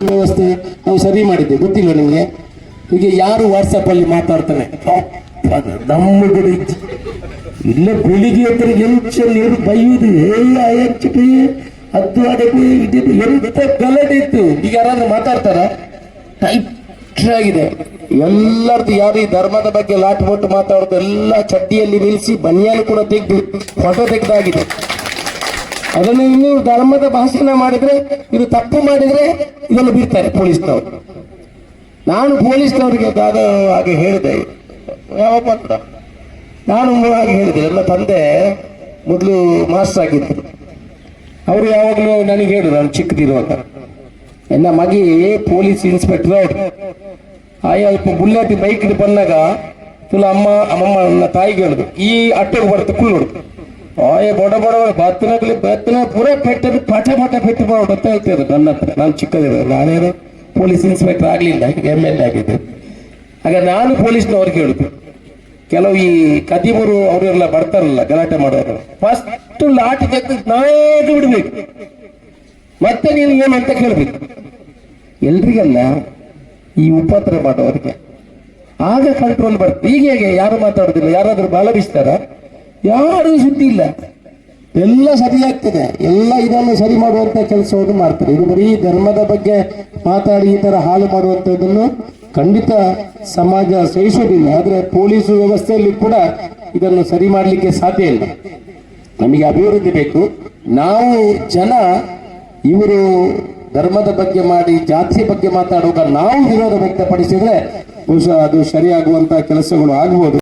ವ್ಯವಸ್ಥೆ ನಾವು ಸರಿ ಮಾಡಿದ್ದೆ ಗೊತ್ತಿಲ್ಲ ನಿಮಗೆ? ಈಗ ಯಾರು ವಾಟ್ಸಪ್ ಅಲ್ಲಿ ಮಾತಾಡ್ತಾನೆ? ನಮ್ಮ. ಇಲ್ಲ ಬೆಳಿಗ್ಗೆ ಹತ್ರ ಎಂಚ ನೀರು ಬೈಯುವುದು ಎಲ್ಲ ಹೆಚ್ಚು ಹತ್ತು ಅಡಗು ಇದ್ದಿದ್ದು ಎಂತ ಗಲಾಟೆ ಇತ್ತು ಈಗ ಯಾರಾದ್ರೂ ಮಾತಾಡ್ತಾರ? ಟೈಟ್ ಆಗಿದೆ. ಎಲ್ಲರದ್ದು ಯಾರು ಈ ಧರ್ಮದ ಬಗ್ಗೆ ಲಾಟ್ ಕೊಟ್ಟು ಮಾತಾಡೋದು, ಎಲ್ಲ ಚಡ್ಡಿಯಲ್ಲಿ ನಿಲ್ಲಿಸಿ ಬನಿಯಾನು ಕೂಡ ತೆಗೆದು ಫೋಟೋ ತೆಗೆದಾಗಿದೆ. ಅದನ್ನು ಇನ್ನು ಧರ್ಮದ ಭಾಷಣ ಮಾಡಿದ್ರೆ, ಇದು ತಪ್ಪು ಮಾಡಿದ್ರೆ ಇದನ್ನು ಬಿಡ್ತಾರೆ ಪೊಲೀಸ್ನವರು. ನಾನು ಪೊಲೀಸ್ನವರಿಗೆ ದಾದ ಹಾಗೆ ಹೇಳಿದೆ. ಯಾವ ಅಂತ ನಾನು ಹಾಗೆ ಹೇಳಿದೆ. ನನ್ನ ತಂದೆ ಮೊದಲು ಮಾಸ್ಟರ್ ಆಗಿದ್ದರು. ಅವರು ಯಾವಾಗಲೂ ನನಗೆ ಹೇಳಿದ್ರು ನಾನು ಚಿಕ್ಕದಿರುವಾಗ. ನನ್ನ ಮಗಿ ಪೊಲೀಸ್ ಇನ್ಸ್ಪೆಕ್ಟರ್ ಅವರು ಆಯಾ, ಇಪ್ಪ ಬುಲೆಟ್ ಬೈಕ್ ಬಂದಾಗ, ತುಲ ಅಮ್ಮ ಅಮ್ಮಮ್ಮ ನನ್ನ ತಾಯಿಗೆ ಹೇಳಿದ್ರು ಈ ಅಟ್ಟೆಗೆ ಬರುತ್ತೆ ಕುಳ್ಳೋಡು ಆಯ ಬಡ ಬಡವರು ಬತ್ತನಗಲಿ ಬತ್ತನ ಪೂರ ಪೆಟ್ಟ ಪಟ ಪಟ ಪೆಟ್ಟು ಬರ್ತಾ ಇರ್ತದೆ ನನ್ನ ಹತ್ರ. ನಾನು ಚಿಕ್ಕದಿರೋ ನಾನೇನು ಪೊಲೀಸ್ ಇನ್ಸ್ಪೆಕ್ಟರ್ ಆಗಲಿಲ್ಲ ಎಂ ಎಲ್ ಎ ಆಗಿದ್ದೆ. ಆಗ ನಾನು ಪೊಲೀಸ್ನವ್ರಿಗೆ ಹೇಳುದು ಕೆಲವು ಈ ಕದಿಮರು ಅವರೆಲ್ಲ ಬರ್ತಾರಲ್ಲ, ಗಲಾಟೆ ಮಾಡೋರು. ಫಸ್ಟ್ ಲಾಟಿ ತೆಗೆದು ನಾಯಕ ಬಿಡ್ಬೇಕು. ಮತ್ತೆ ನೀನು ಏನು ಅಂತ ಕೇಳ್ಬೇಕು. ಎಲ್ರಿಗೆಲ್ಲ ಈ ಉಪದ್ರ ಮಾಡೋರಿಗೆ ಆಗ ಕಂಟ್ರೋಲ್ ಬರ್ತದೆ ಈಗ ಹೇಗೆ? ಯಾರು ಮಾತಾಡೋದಿಲ್ಲ? ಯಾರಾದರೂ ಬಾಲ ಬೀಸ್ತಾರ? ಯಾರು ಸುದ್ದಿ ಇಲ್ಲ ಎಲ್ಲ ಸರಿಯಾಗ್ತದೆ ಎಲ್ಲ ಇದನ್ನು ಸರಿ ಮಾಡುವಂಥ ಕೆಲಸವನ್ನು ಮಾಡ್ತಾರೆ. ಇದು ಬರೀ ಧರ್ಮದ ಬಗ್ಗೆ ಮಾತಾಡಿ ಈ ತರ ಹಾಳು ಮಾಡುವಂಥದ್ದನ್ನು ಖಂಡಿತ ಸಮಾಜ ಸಹಿಸೋದಿಲ್ಲ. ಆದರೆ ಪೊಲೀಸ್ ವ್ಯವಸ್ಥೆಯಲ್ಲಿ ಕೂಡ ಇದನ್ನು ಸರಿ ಮಾಡಲಿಕ್ಕೆ ಸಾಧ್ಯ ಇಲ್ಲ. ನಮಗೆ ಅಭಿವೃದ್ಧಿ ಬೇಕು. ನಾವು ಜನ ಇವರು ಧರ್ಮದ ಬಗ್ಗೆ ಮಾಡಿ ಜಾತಿಯ ಬಗ್ಗೆ ಮಾತಾಡುವಾಗ ನಾವು ವಿರೋಧ ವ್ಯಕ್ತಪಡಿಸಿದ್ರೆ ಬಹುಶಃ ಅದು ಸರಿಯಾಗುವಂತ ಕೆಲಸಗಳು ಆಗಬಹುದು